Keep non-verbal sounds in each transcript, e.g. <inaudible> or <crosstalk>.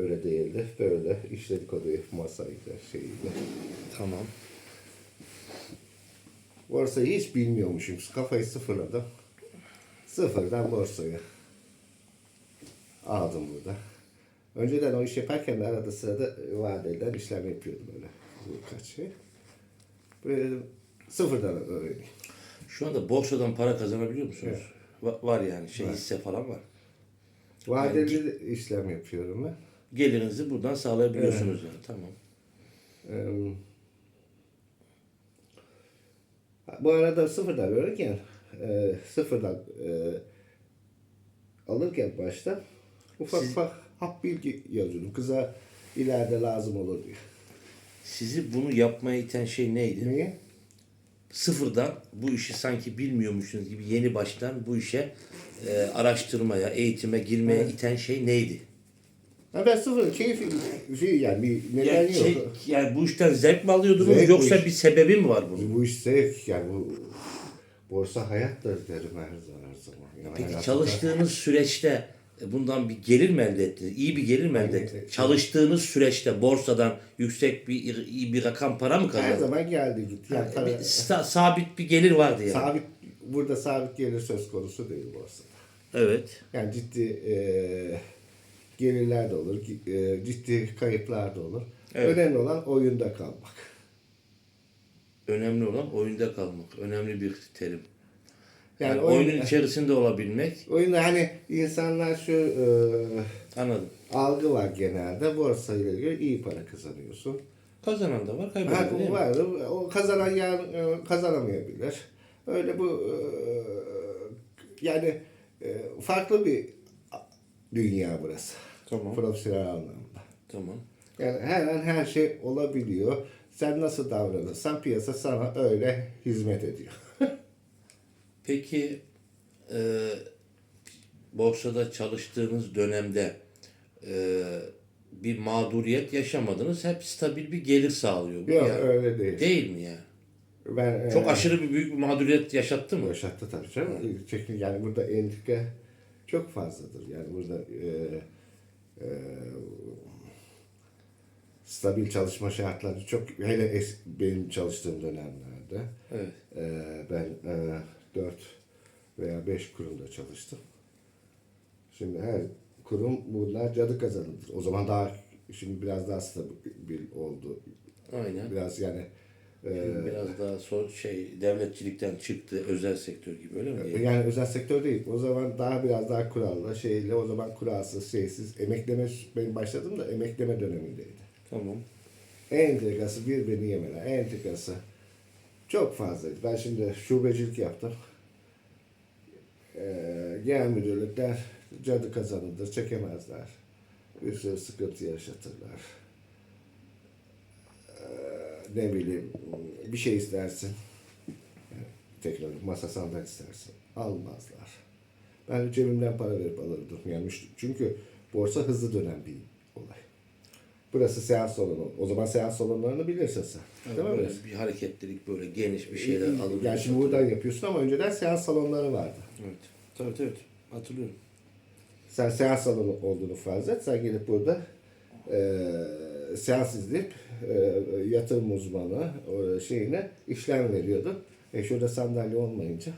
öyle değildi. Böyle işledik odayı masayla şeyle. Tamam. Borsayı hiç bilmiyormuşum. Kafayı sıfırladım. Sıfırdan borsayı aldım burada. Önceden o iş yaparken de arada sırada vadeden işlem yapıyordum öyle. Birkaç şey. Böyle sıfırdan öğreneyim. Şu anda borsadan para kazanabiliyor musunuz? Va- var yani şey hisse falan var. Vadeli de işlem yapıyorum ben. Gelirinizi buradan sağlayabiliyorsunuz yani. Tamam. Ee, bu arada sıfırdan öğrenirken e, sıfırdan e, alırken başta ufak Siz- ufak hap bilgi yazıyordum. Kıza ileride lazım olur diye. Sizi bunu yapmaya iten şey neydi? Niye? Sıfırdan bu işi sanki bilmiyormuşsunuz gibi yeni baştan bu işe e, araştırmaya, eğitime girmeye iten şey neydi? Ha ben sıfır keyif şey yani bir neden Yani, yok. şey, yani bu işten zevk mi alıyordunuz Zevk yoksa iş. bir sebebi mi var bunun? Bu iş zevk yani bu borsa hayattır derim her zaman. Her zaman. Yani Peki hayatta- çalıştığınız süreçte e, bundan bir gelir mi elde ettiniz? İyi bir gelir mi elde ettiniz? Çalıştığınız süreçte borsadan yüksek bir iyi bir rakam para mı her kazandınız? zaman geldi gitti. Yani Yani para- bir sa- sabit bir gelir vardı yani. sabit burada sabit gelir söz konusu değil borsada. Evet. Yani ciddi e, gelirler de olur, e, ciddi kayıplar da olur. Evet. Önemli olan oyunda kalmak. Önemli olan oyunda kalmak. Önemli bir terim. Yani Yani, oyun- oyunun içerisinde olabilmek. Oyunda hani insanlar şu e, Anladım. algı var genelde. Borsa ile ilgili iyi para kazanıyorsun. Kazanan da var, Ha, kaybeden de var. O kazanan yarın e, kazanamayabilir. Öyle bu e, yani e, farklı bir dünya burası. Tamam. Profesyonel anlamda. Tamam. Yani her an her şey olabiliyor. Sen nasıl davranırsan piyasa sana öyle hizmet ediyor. <laughs> Peki e, borsada çalıştığınız dönemde e, bir mağduriyet yaşamadınız. Hep stabil bir gelir sağlıyor. bu Yok yani. öyle değil. Değil mi yani? Ben Çok e, aşırı bir büyük bir mağduriyet yaşattı mı? yaşattı tabii canım. Çünkü yani burada entrika çok fazladır. Yani burada e, e, stabil çalışma şartları çok hele es, benim çalıştığım dönemlerde Evet. e, ben e, 4 veya 5 kurumda çalıştım. Şimdi her kurum bunlar cadı kazanıdır. O zaman daha şimdi biraz daha stabil oldu. Aynen. Biraz yani e, Biraz daha son şey devletçilikten çıktı özel sektör gibi öyle mi? diyelim? Yani özel sektör değil. O zaman daha biraz daha kurallı şeyle o zaman kuralsız şeysiz emekleme benim başladım da emekleme dönemindeydi. Tamam. Entrikası birbirini yemeler. Entrikası çok fazlaydı. Ben şimdi şubecilik yaptım. Ee, genel müdürlükler cadı kazanıdır, çekemezler. Bir sürü sıkıntı yaşatırlar. Ne bileyim bir şey istersin. Teknoloji, masa sandalye istersin. Almazlar. Ben cebimden para verip alırdım. Yani çünkü borsa hızlı dönen bir olay. Burası seans salonu. O zaman seans salonlarını bilirsin sen. Değil mi? Böyle bir hareketlilik böyle geniş bir şeyler alır. Yani şimdi buradan yapıyorsun ama önceden seans salonları vardı. Evet. Tabii tabii. Hatırlıyorum. Sen seans salonu olduğunu farz et. Sen gelip burada e, seans izleyip e, yatırım uzmanı o şeyine işlem veriyordun. E şurada sandalye olmayınca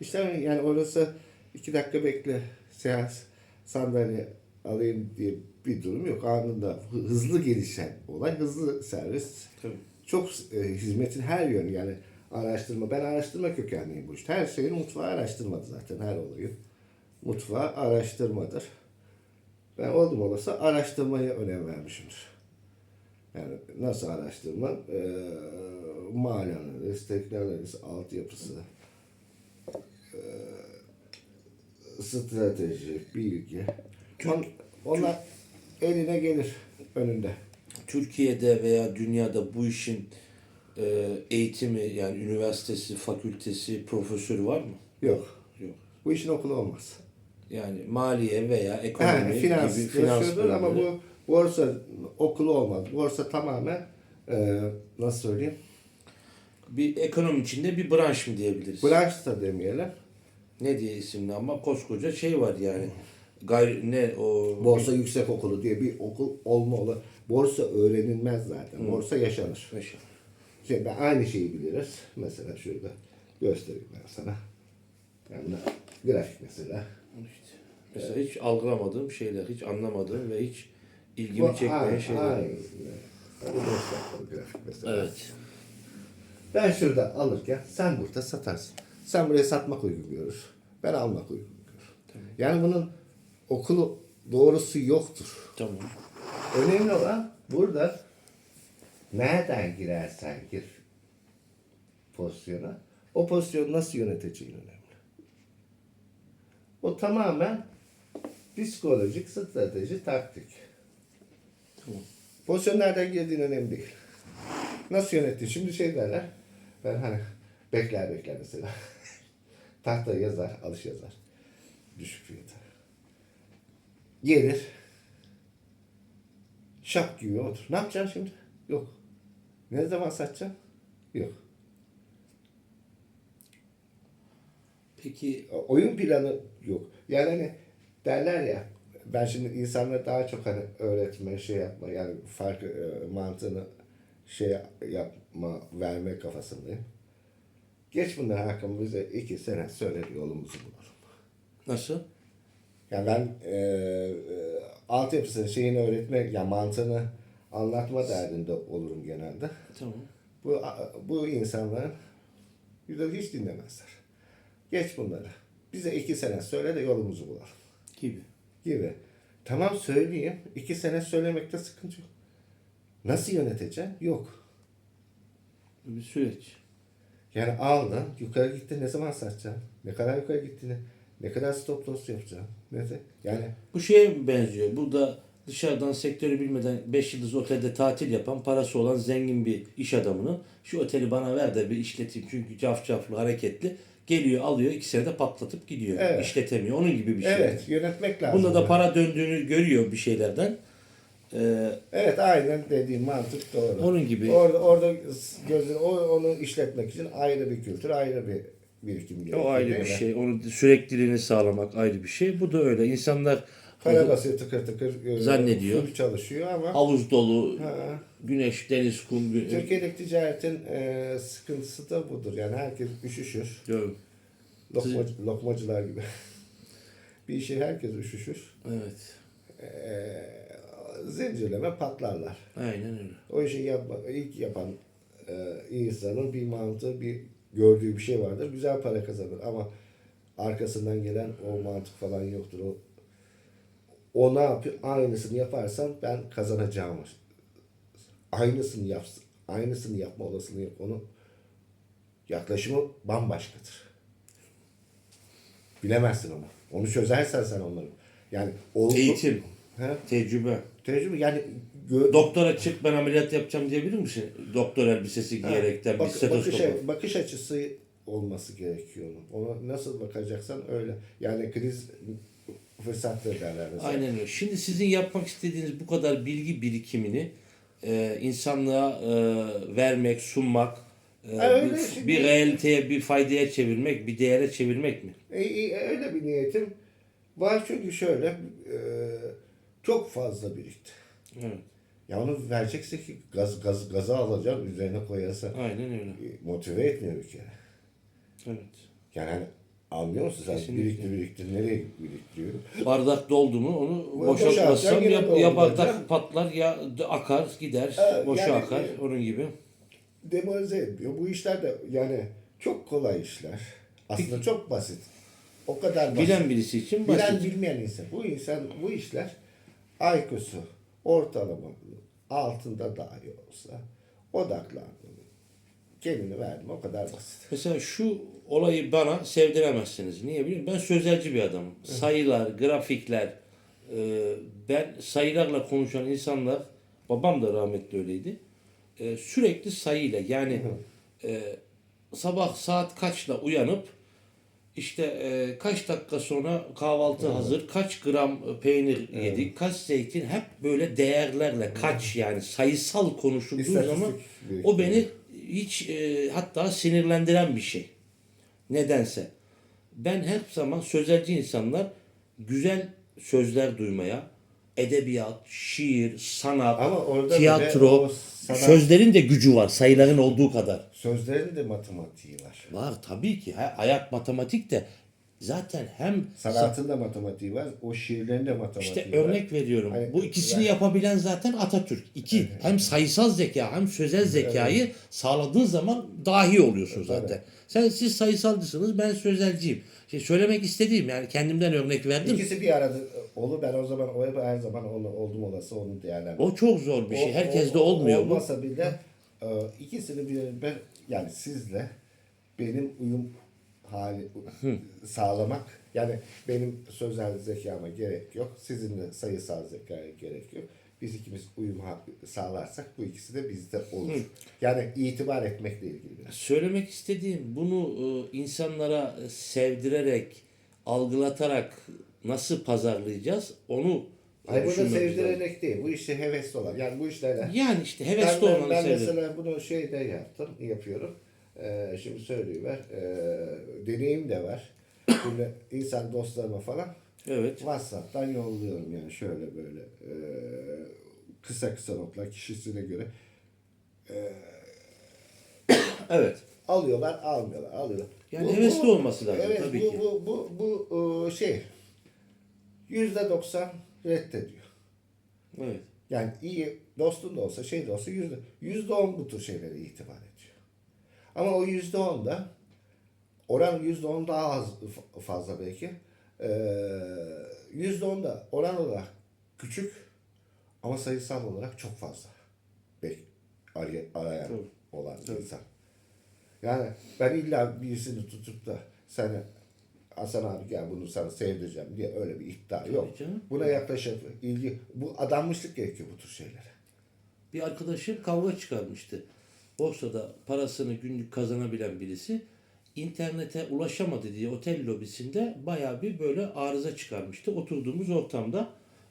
işlem yani orası iki dakika bekle seans sandalye alayım diye bir durum yok. Anında hı- hızlı gelişen olay, hızlı servis. Tabii. Çok e, hizmetin her yönü yani araştırma. Ben araştırma kökenliyim bu işte. Her şeyin mutfağı araştırmadı zaten her olayın. Mutfağı araştırmadır. Ben oldum olası araştırmaya önem vermişimdir. Yani nasıl araştırma? Ee, mali analiz, teknik analiz, altyapısı, ee, strateji, bilgi. On, onlar eline gelir önünde. Türkiye'de veya dünyada bu işin e, eğitimi yani üniversitesi, fakültesi, profesörü var mı? Yok. Yok. Bu işin okulu olmaz. Yani maliye veya ekonomi finans, gibi finans ama bu borsa okulu olmaz. Borsa tamamen e, nasıl söyleyeyim? bir ekonomi içinde bir branş mı diyebiliriz? Branş da demeyelim. ne diye isimli ama koskoca şey var yani. gayri ne o Borsa Yüksek Okulu diye bir okul olmalı. Borsa öğrenilmez zaten. Borsa yaşanır. Yaşa. Şey, ben aynı şeyi biliriz. Mesela şurada göstereyim ben sana. Yani grafik mesela. İşte. Mesela hiç algılamadığım şeyler, hiç anlamadığım ve hiç ilgimi çekmeyen aynı, şeyler. Grafik mesela. Evet. Ben şurada alırken sen burada satarsın. Sen buraya satmak uygun görür. Ben almak uygun görür. Yani bunun okulu doğrusu yoktur. Tamam. Önemli olan burada nereden girersen gir pozisyona. O pozisyonu nasıl yöneteceğin önemli. O tamamen psikolojik, strateji, taktik. Pozisyon nereden girdiğin önemli değil. Nasıl yönettiğin. Şimdi şey derler. Ben hani bekler bekler mesela. <laughs> Tahta yazar, alış yazar. Düşük fiyatı. Gelir. Şap gibi otur. Ne yapacaksın şimdi? Yok. Ne zaman satacaksın? Yok. Peki Oyun planı yok. Yani hani derler ya ben şimdi insanlara daha çok hani öğretme, şey yapma yani farkı e, mantığını şey yapma, verme kafasındayım. Geç bunları hakkında bize iki sene söyle yolumuzu bulalım. nasıl? Yani ben e, e, altyapısını şeyini öğretme, yani mantığını anlatma derdinde olurum genelde. Tamam. Bu bu insanların yüzde hiç dinlemezler. Geç bunları. Bize iki sene söyle de yolumuzu bulalım Gibi. Gibi. Tamam söyleyeyim. iki sene söylemekte sıkıntı yok. Nasıl yöneteceksin? Yok. Bir süreç. Yani aldın, yukarı gitti, ne zaman satacaksın? Ne kadar yukarı gittiğini, ne kadar stop loss yapacaksın? Ne de- Yani Bu şeye mi benziyor? Burada dışarıdan sektörü bilmeden 5 yıldız otelde tatil yapan parası olan zengin bir iş adamını şu oteli bana ver de bir işleteyim çünkü cafcaflı hareketli geliyor alıyor iki senede patlatıp gidiyor. Evet. İşletemiyor. Onun gibi bir şey. evet, yönetmek lazım. Bunda da para döndüğünü görüyor bir şeylerden. Ee, Evet, aynen dediğim mantık doğru. Onun gibi. Orada orada gözünü onu işletmek için ayrı bir kültür, ayrı bir birikim gerekiyor. o ayrı bir şey. Onun sürekliliğini sağlamak ayrı bir şey. Bu da öyle. İnsanlar Para basıyor tıkır tıkır e, Zannediyor. full çalışıyor ama havuz dolu, Ha. güneş, deniz, kum. gü- Türkiye'deki ticaretin e, sıkıntısı da budur. Yani herkes üşüşür. Yok. Lokmacı, lokmacılar gibi. <laughs> bir işe herkes üşüşür. Evet. E, zincirleme patlarlar. Aynen öyle. O işi yapma, ilk yapan e, insanın bir mantığı, bir gördüğü bir şey vardır. Güzel para kazanır ama arkasından gelen o mantık falan yoktur. O, o ne yapıyor? Aynısını yaparsam ben kazanacağım. Aynısını yapsın. Aynısını yapma olasılığı yok. Onun yaklaşımı bambaşkadır. Bilemezsin onu. Onu çözersen sen onları. Yani olgu, Eğitim, He? tecrübe. Tecrübe yani gö- Doktora çık ben ameliyat yapacağım diyebilir misin? Doktor elbisesi giyerekten bir Bak- stetoskopu. bakış, bakış açısı olması gerekiyor onun. Ona nasıl bakacaksan öyle. Yani kriz fırsattır derler mesela. Aynen öyle. Şimdi sizin yapmak istediğiniz bu kadar bilgi birikimini e, insanlığa e, vermek, sunmak, e, öyle bir, şimdi- bir realiteye, bir faydaya çevirmek, bir değere çevirmek mi? E, e, öyle bir niyetim var çünkü şöyle e, çok fazla birikti. Evet. Ya onu verecekse ki gaz, gaz, gaza alacaksın üzerine koyarsan Aynen öyle. e, motive etmiyor bir kere. Evet. Yani hani anlıyor musun sen Kesinlikle. birikti birikti nereye biriktiriyor? Bardak doldu mu onu boşaltmazsam boşaltacaksın, ya, bardak dolduracaksın. patlar ya akar gider. Evet, boşa yani- akar. Onun gibi. demoralize ediyor. Bu işler de yani çok kolay işler. Aslında çok basit. O kadar basit. Bilen birisi için basit. Bilen bilmeyen insan. Bu insan bu işler IQ'su ortalama altında dahi olsa odaklandı. Kendini verdim. O kadar basit. Mesela şu olayı bana sevdiremezsiniz. Niye biliyor musun? Ben sözelci bir adamım. Sayılar, grafikler, e, ben sayılarla konuşan insanlar, babam da rahmetli öyleydi. E, sürekli sayıyla yani e, sabah saat kaçla uyanıp işte e, kaç dakika sonra kahvaltı hazır, kaç gram peynir yedik, kaç zeytin hep böyle değerlerle kaç yani sayısal konuşulduğu zaman o beni hiç e, hatta sinirlendiren bir şey. Nedense. Ben her zaman sözelci insanlar güzel sözler duymaya, edebiyat, şiir, sanat, Ama orada tiyatro, sanat- sözlerin de gücü var sayıların olduğu kadar. Sözlerin de matematiği var. Var tabii ki. Ha, hayat matematik de zaten hem Sanatın da matematiği var. O şiirlerin de matematiği işte var. örnek veriyorum. Hani- Bu ikisini yani- yapabilen zaten Atatürk. İki, hem sayısal zeka hem sözel zekayı sağladığın zaman dahi oluyorsun zaten. Sen siz sayısalcısınız, ben sözelciyim. Şey, söylemek istediğim yani kendimden örnek verdim. İkisi bir arada olur. Ben o zaman o her zaman onu, oldum olası onu değerlendiririm. O çok zor bir şey. O- Herkes de olmuyor bu. Olmasa bile e, ikisini bir ben yani sizle benim uyum hali sağlamak yani benim sözel zekama gerek yok. Sizin de sayısal zekaya gerek yok. Biz ikimiz uyum sağlarsak bu ikisi de bizde olur. Yani itibar etmekle ilgili biraz. Söylemek istediğim bunu e, insanlara sevdirerek, algılatarak nasıl pazarlayacağız onu Ay burada düşünmemiz lazım. sevdirerek değil. Bu işi hevesli olan. Yani bu işlerle Yani işte Ben, hevesli ben, olmanı ben sevdim. mesela bunu şeyde yaptım, yapıyorum. Ee, şimdi söyleyeyim Ee, deneyim de var. <coughs> Şimdi insan dostlarıma falan Evet. WhatsApp'tan yolluyorum yani şöyle böyle ee, kısa kısa notlar kişisine göre <coughs> Evet. alıyorlar, almıyorlar, alıyorlar. Yani hevesli olması lazım evet, tabii bu, ki. Bu, bu, bu, ee, şey yüzde doksan reddediyor. Evet. Yani iyi dostun da olsa şey de olsa yüzde, yüzde on bu tür şeylere itibar ediyor. Ama o yüzde on da oran yüzde on daha az fazla belki. Ee, Yüzde on da oran olarak küçük ama sayısal olarak çok fazla. Aray- arayan Tabii. olan insan. Yani ben illa birisini tutup da sen Hasan abi gel bunu sana sevdireceğim diye öyle bir iddia yok. canım. Buna yaklaşıp ilgi, bu adanmışlık gerekiyor bu tür şeylere. Bir arkadaşım kavga çıkarmıştı. Borsada parasını günlük kazanabilen birisi internete ulaşamadı diye otel lobisinde baya bir böyle arıza çıkarmıştı. Oturduğumuz ortamda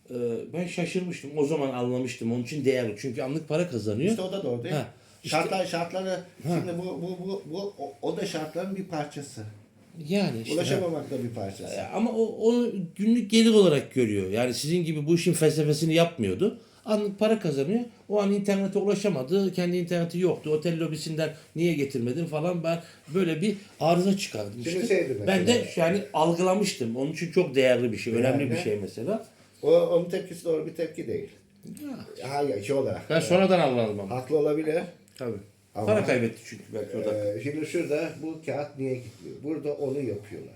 e, ben şaşırmıştım. O zaman anlamıştım. Onun için değerli. Çünkü anlık para kazanıyor. İşte o da doğru değil mi? Ha, işte- Şartlar, şartları, şimdi bu, bu, bu, bu, o, da şartların bir parçası. Yani işte. Ulaşamamak da bir parçası. Ama o onu günlük gelir olarak görüyor. Yani sizin gibi bu işin felsefesini yapmıyordu. Anlık para kazanıyor. O an internete ulaşamadı. Kendi interneti yoktu. Otel lobisinden niye getirmedin falan ben böyle bir arıza çıkardım. Şimdi işte. şeydi mesela- ben de yani algılamıştım. Onun için çok değerli bir şey. Önemli bir şey mesela. O, onun tepkisi doğru bir tepki değil. Ya. Hayır, şey olarak. Ben sonradan anladım ama. Haklı olabilir. Tabii. Ama- Para kaybetti çünkü belki o da. Ee, şimdi şurada bu kağıt niye gitmiyor? Burada onu yapıyorlar.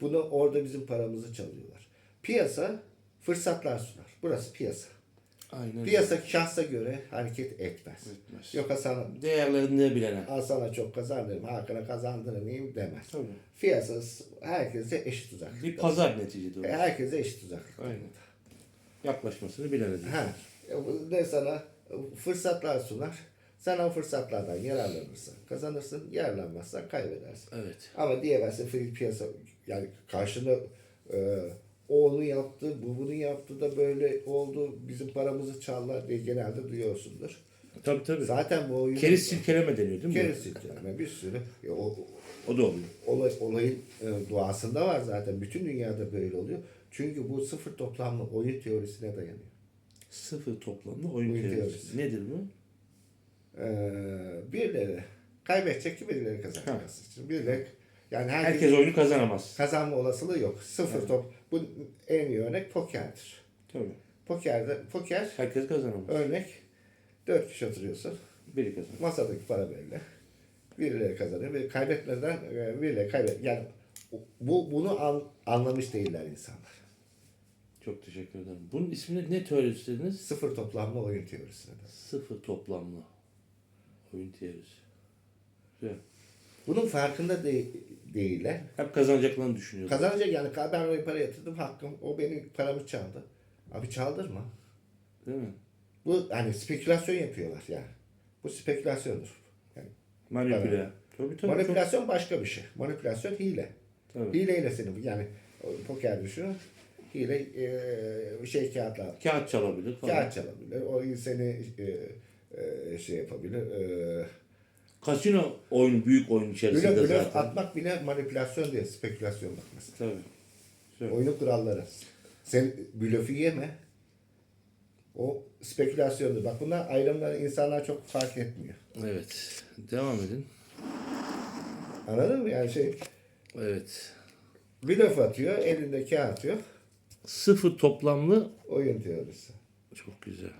Bunu orada bizim paramızı çalıyorlar. Piyasa fırsatlar sunar. Burası piyasa. Aynen. Piyasa şahsa göre hareket etmez. Etmez. Yok Hasan, Değerlerini bilene. al sana çok kazandırayım, Hakan'a kazandırmayayım demez. Tabii. Piyasa herkese eşit uzaklıkta. Bir pazar neticede. E, Herkese eşit uzaklıkta. Aynen. Yaklaşmasını bilene. Ha, e, ne sana fırsatlar sunar. Sen o fırsatlardan yararlanırsan kazanırsın, yararlanmazsan kaybedersin. Evet. Ama diyemezsin free piyasa yani karşında e, o onu yaptı, bu bunu yaptı da böyle oldu, bizim paramızı çaldılar diye genelde duyuyorsundur. Tabii tabii. Zaten bu oyun... Keriz silkeleme deniyor değil mi? Keriz silkeleme bir sürü. E, o, O da oluyor. olay, olayın e, doğasında var zaten. Bütün dünyada böyle oluyor. Çünkü bu sıfır toplamlı oyun teorisine dayanıyor. Sıfır toplamlı oyun, Oyun teorisi. teorisi. Nedir bu? Ee, birileri kaybedecek ki birileri kazanacak. Birileri yani herkes, Herkes oyunu kazanamaz. kazanma olasılığı yok. Sıfır top. Bu en iyi örnek pokerdir. Tabii. Pokerde poker Herkes kazanamaz. örnek dört kişi oturuyorsun. Biri kazanır. Masadaki para belli. Birileri kazanıyor ve kaybetmeden e, birileri kaybet. Yani bu bunu an- anlamış değiller insanlar. Çok teşekkür ederim. Bunun ismini ne teorisi dediniz? Sıfır toplamlı oyun teorisine de. Sıfır toplamlı oyun teorisi. Güzel. Bunun farkında de- değiller. Hep kazanacaklarını düşünüyorlar. Kazanacak yani ben oraya para yatırdım hakkım. O benim paramı çaldı. Abi çaldırma. Değil mi? Bu hani spekülasyon yapıyorlar yani. Bu spekülasyondur. Yani Manipüle. Tabii tabii. manipülasyon başka bir şey. Manipülasyon hile. Çok, tabii. Hileyle seni yani poker düşünün. Hile e, şey kağıtla Kağıt çalabilir falan. kağıt çalabilir. O seni e, e, şey yapabilir. E, Kasino oyunu, büyük oyun içerisinde blöf, blöf zaten. atmak bile manipülasyon diye spekülasyon bak mesela. Tabii. Güzel. Oyunun kuralları. Sen blöfü yeme. O spekülasyondur. Bak bunlar ayrımları insanlar çok fark etmiyor. Evet. Devam edin. Anladın mı? Yani şey Evet. blöf atıyor, elinde kağıt yok. Sıfır toplamlı Oyun teorisi. çok güzel.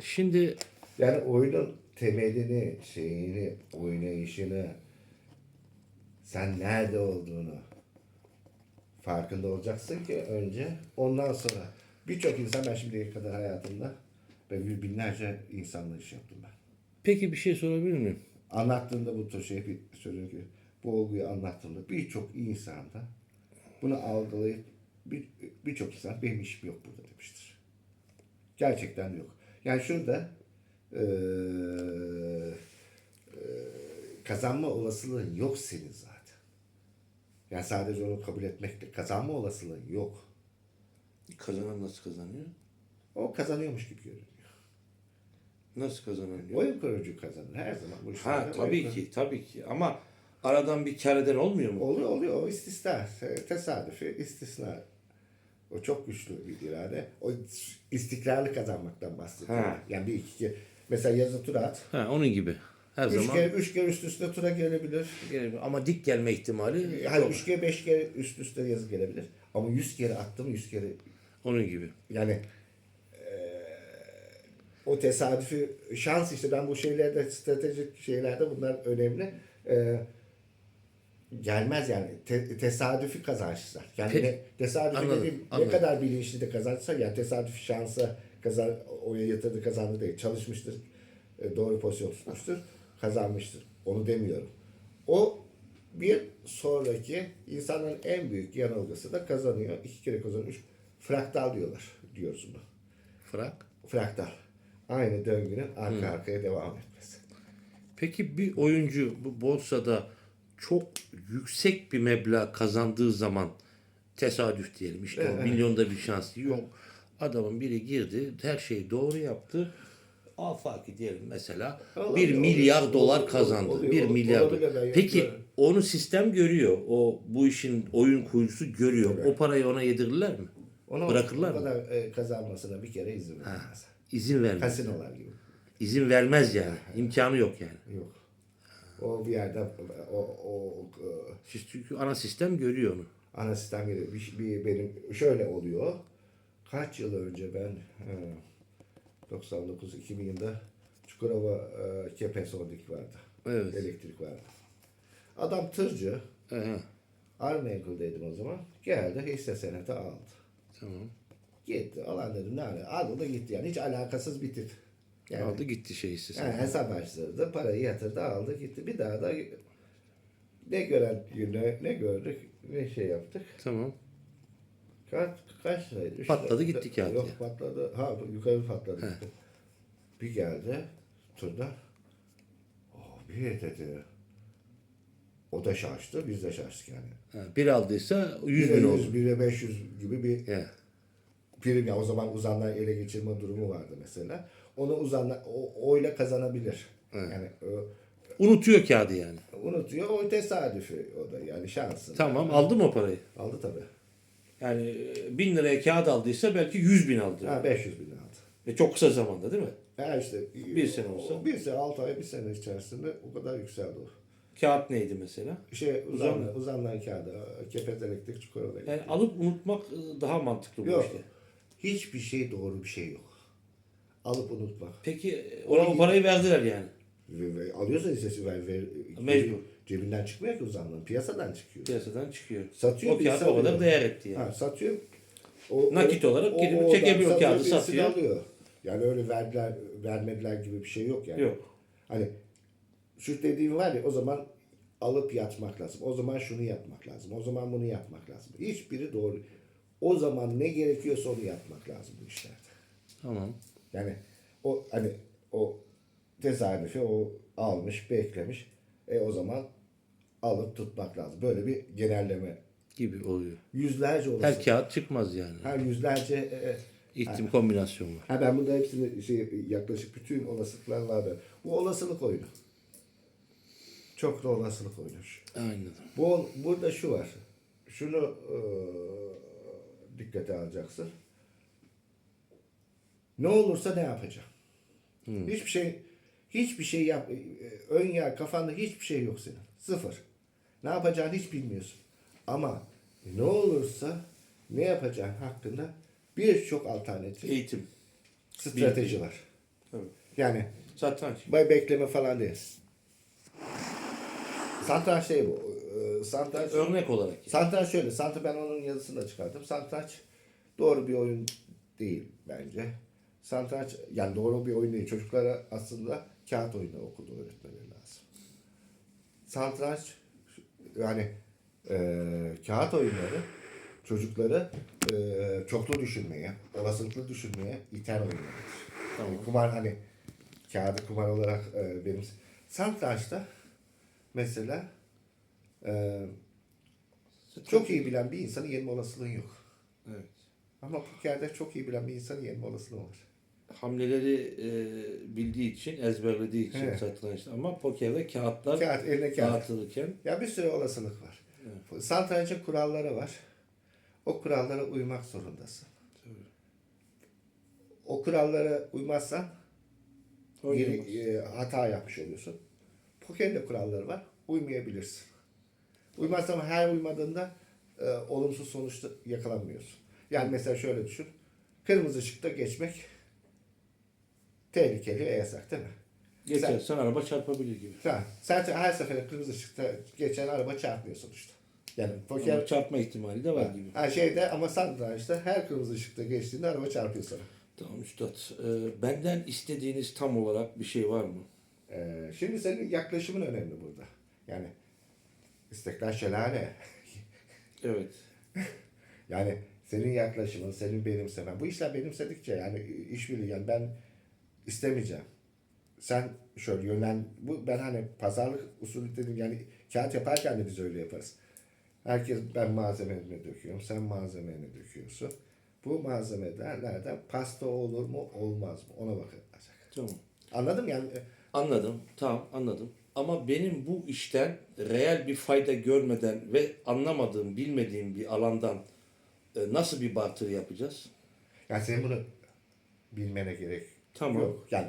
Şimdi Yani oyunun temelini, şeyini, oynayışını, sen nerede olduğunu farkında olacaksın ki önce. Ondan sonra birçok insan ben şimdiye kadar hayatımda bir binlerce insanla iş yaptım ben. peki bir şey sorabilir miyim? Anlattığımda bu tür şey bir söylüyorum ki bu olguyu anlattığımda birçok insanda bunu algılayıp bir- birçok insan benim işim yok burada demiştir. Gerçekten yok. Yani şurada eee, eee, kazanma olasılığın yok senin zaten. Yani sadece onu kabul etmekle kazanma olasılığın yok. Kazanan nasıl kazanıyor? O kazanıyormuş gibi görünüyor. Nasıl kazanıyor? Oyun kurucu kazanır her zaman. Bu Ha tabii ki tabii ki ama aradan bir kar eden olmuyor mu? Oluyor oluyor o istisna. Tesadüfi istisna. O çok güçlü bir irade. O istikrarlı kazanmaktan bahsediyor. Ha. Yani bir iki. Mesela yazı tura at. Ha onun gibi. Her Üç zaman kere, üç kere üst üste tura gelebilir. ama dik gelme ihtimali Hayır üç kere beş kere üst üste yazı gelebilir. Ama yüz kere attım yüz kere Onun gibi. yani o tesadüfi şans işte ben bu şeylerde stratejik şeylerde bunlar önemli. Eee, gelmez yani Te- tesadüfi kazançlar. Yani Pe- ne, tesadüfi Anladım, dediğim anladım. ne kadar bilinçli de kazançsa yani tesadüfi şansa kazan oya yatırdı kazandı değil. Çalışmıştır. e, Doğru pozisyon tutmuştur. Kazanmıştır. Onu demiyorum. O bir sonraki insanın en büyük yanılgısı da kazanıyor. iki kere kazanıyor. Üç. Fraktal diyorlar. Diyoruz bunu. Frak. Fraktal. Aynı döngünün arka arkaya devam etmesi. Peki bir oyuncu bu borsada çok yüksek bir meblağ kazandığı zaman tesadüf diyelim işte o milyonda bir şans yok. Adamın biri girdi her şeyi doğru yaptı. Afaki diyelim mesela Olabilir, 1 milyar oluyor, dolar oluyor, kazandı. oluyor, 1 oluyor, milyar olabilir, dolar. ben Peki onu sistem görüyor. O bu işin oyun kurucusu görüyor. O parayı ona yedirirler mi? Ona Bırakırlar o mı? kadar e, kazanmasına bir kere izin vermez. İzin vermez. Kasinolar gibi. İzin vermez yani. İmkanı yok yani. Yok. O bir yerde o, o e, Siz çünkü ana sistem görüyor onu. ana sistem geliyor. Bir, bir benim şöyle oluyor. Kaç yıl önce ben he, 99-2000 yılında Çukurova e, Kepes Holding vardı. Evet. Elektrik vardı. Adam tırcı. Aha, o zaman. Geldi hisse senedi aldı. tamam. Gitti. Alan dedim ne Aldı da gitti yani. Hiç alakasız bir tip. Yani, Aldı gitti şey hissesi. yani hesap açtırdı. Parayı yatırdı aldı gitti. Bir daha da ne gören ne gördük ne şey yaptık. Tamam. Kaç, kaç liraydı? Üç Patladı lira- gitti kağıt Yok ya. patladı. Ha yukarı patladı. gitti. Bir geldi turda. Oh, bir dedi. O da şaştı. Biz de şaştık yani. Ha, bir aldıysa 100 Bire bin 100, oldu. bire 500 gibi bir Ya. prim ya o zaman uzanlar ele geçirme durumu vardı mesela. Onu uzanlar o oyla kazanabilir. Yani o, Unutuyor kağıdı yani. unutuyor o tesadüfi o da yani şansın. Tamam aldı mı o parayı? Aldı tabii. Yani e, 1000 liraya kağıt aldıysa belki 100 bin aldı. Ha 500 bin aldı. Ve çok kısa zamanda değil mi? Ha işte Bir sene olsa. Bir sene, 6 ay, bir sene içerisinde o kadar yükseldi o. Kağıt neydi mesela? Şey uzanlar, uzanlar kağıdı, kepez elektrik çukurova Yani alıp unutmak e, daha mantıklı bu Yok. işte. Hiçbir şey doğru bir şey yok. Alıp unutmak. Peki e, ona o parayı verdiler yani. Ve, ve alıyorsa hissesi ver, ver, Mecbur. Cebinden çıkmıyor ki uzandan. Piyasadan çıkıyor. Piyasadan çıkıyor. Satıyor o kağıt o kadar değer etti yani. Ha, satıyor. O, Nakit olarak gidip çekebiliyor, kağıdı satıyor. Alıyor. Yani öyle verdiler, vermediler gibi bir şey yok yani. Yok. Hani şu dediğim var ya o zaman alıp yatmak lazım. O zaman şunu yapmak lazım. O zaman bunu yapmak lazım. Hiçbiri doğru. O zaman ne gerekiyorsa onu yapmak lazım bu işlerde. Tamam. Yani o hani o tesadüfi o almış, beklemiş. E o zaman alıp tutmak lazım. Böyle bir genelleme. Gibi oluyor. Yüzlerce Her olasılık. kağıt çıkmaz yani. Her yüzlerce e, İhtim kombinasyon var. ha ben burada hepsini şey yaklaşık bütün olasılıklar vardı. Bu olasılık oyunu. Çok da olasılık oyunu. Aynen. Bu burada şu var. Şunu e, dikkate alacaksın. Ne olursa ne yapacaksın. Hiçbir şey hiçbir şey yap e, ön yer kafanda hiçbir şey yok senin. Sıfır. Ne yapacağını hiç bilmiyorsun. Ama ne olursa ne yapacağın hakkında birçok alternatif Eğitim. strateji var. Tabii. Yani Satranç. bay bekleme falan değil. Satranç şey bu. e, Satranç, Örnek olarak. yani. satranç şöyle. Satranç ben onun yazısını da çıkardım. Satranç doğru bir oyun değil bence. Satranç yani doğru bir oyun değil. Çocuklara aslında kağıt oyunu okulda öğretmeleri lazım. Satranç yani e, kağıt oyunları çocukları e, çoklu düşünmeye, olasılıklı düşünmeye iten oyunlardır. Yani kumar hani kağıdı kumar olarak e, benim satrançta mesela e, çok iyi bilen bir insanı yenme olasılığın yok. Evet. Ama pokerde çok iyi bilen bir insanı yenme olasılığı var. Hamleleri e, bildiği için, ezberlediği için Evet. satrançta. Ama pokerde kağıtlar Kağıt, eline kağıt. dağıtılırken Ya bir sürü olasılık var. Satrançın kuralları var. O kurallara uymak zorundasın. O kurallara uymazsan geri, e, hata yapmış oluyorsun. Pokerin de kuralları var. Uymayabilirsin. Uymazsan her uymadığında e, olumsuz sonuçta yakalanmıyorsun. Yani mesela şöyle düşün. Kırmızı ışıkta geçmek tehlikeli ve yasak değil mi? Geçersen araba çarpabilir gibi. Sen, sen her seferinde kırmızı ışıkta geçen araba çarpmıyor sonuçta. Yani poker Ama çarpma ihtimali de var gibi. her şeyde ama satrançta her kırmızı ışıkta geçtiğinde araba çarpıyor sana. Tamam üstad. E, benden istediğiniz tam olarak bir şey var mı? Ee, şimdi senin yaklaşımın önemli burada. Yani istekler şelale. Evet. <laughs> Yani senin yaklaşımın, senin benimsemen. Bu işler benimsedikçe yani işbirliği yani ben istemeyeceğim. Sen şöyle yönlen, bu ben hani pazarlık usulü dedim yani kağıt yaparken de biz öyle yaparız. Herkes ben malzememi döküyorum, sen malzemeni döküyorsun. Bu malzemelerden pasta olur mu, olmaz mı? Ona bakacak. Tamam. Anladım yani. Anladım. Tamam anladım. Ama benim bu işten reel bir fayda görmeden ve anlamadığım, bilmediğim bir alandan e, nasıl bir barter yapacağız? Yani senin bunu bilmene gerek Tamam. yok. Yani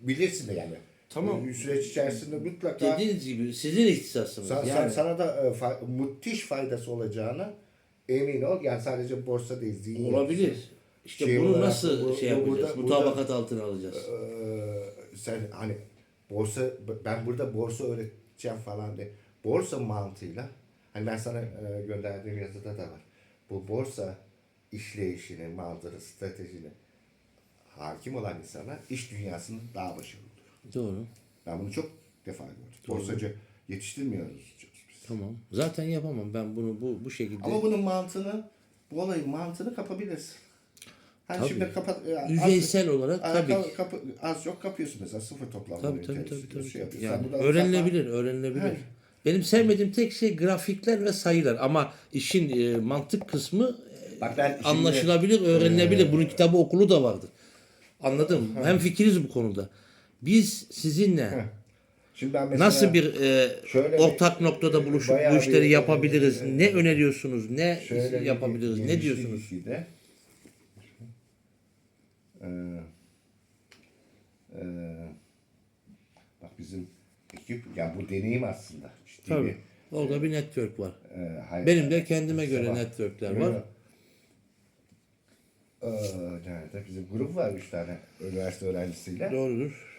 bilirsin de yani. Tamam. Bir süreç içerisinde mutlaka Dediğiniz gibi sizin ihtisasınız. Sa- yani. sa- sana da e, fa- müthiş faydası olacağına emin ol. Yani sadece borsa değil, zihin Olabilir. İşte Şey bunu olarak nasıl bu- şey bu- yapacağız? burada- Mutabakat altına alacağız. Ee, sen hani borsa ben burada borsa öğreteceğim falan de. Borsa mantığıyla hani ben sana e, gönderdiğim yazıda da var. Bu borsa işleyişini, mantığını, stratejini hakim olan insana iş dünyasında daha başarılı oluyor. Doğru. Ben bunu çok defa gördüm. Borsacı yetiştirmiyoruz biz. Tamam. Zaten yapamam ben bunu bu bu şekilde. Ama bunun mantığını, bu olayın mantığını kapabilirsin. Hani Tabii. şimdi kapat, e, az- Yüzeysel olarak az, tabii ki. ka- kapı- az çok kapıyorsun mesela sıfır toplamda. Tabii tabii tabii. tabii, Şey tabii. Yani Sen burada öğrenilebilir, öğrenilebilir. Evet. Benim sevmediğim tek şey grafikler ve sayılar ama işin e, mantık kısmı e, Bak ben şimdi- anlaşılabilir, öğrenilebilir. Bunun kitabı okulu da vardır. Anladım. Hem fikiriz bu konuda. Biz sizinle Şimdi ben mesela nasıl bir e, şöyle bir- ortak noktada buluşup bu işleri bir- yapabiliriz? Ne öneriyorsunuz? Ne şöyle bir yapabiliriz? Ne diyorsunuz? ilgide, Ee, e, bak bizim ekip, ya bu deneyim aslında. Ciddi Tabii. bir, Orada bir network var. e, hay- Benim de kendime göre networkler var. Ee, nerede? Bizim grup var üç tane üniversite öğrencisiyle. Doğrudur.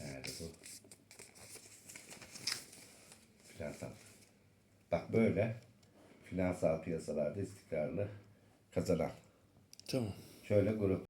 Nerede bu? Finansal. Bak böyle finansal piyasalarda istikrarlı kazanan. Tamam. Şöyle grup.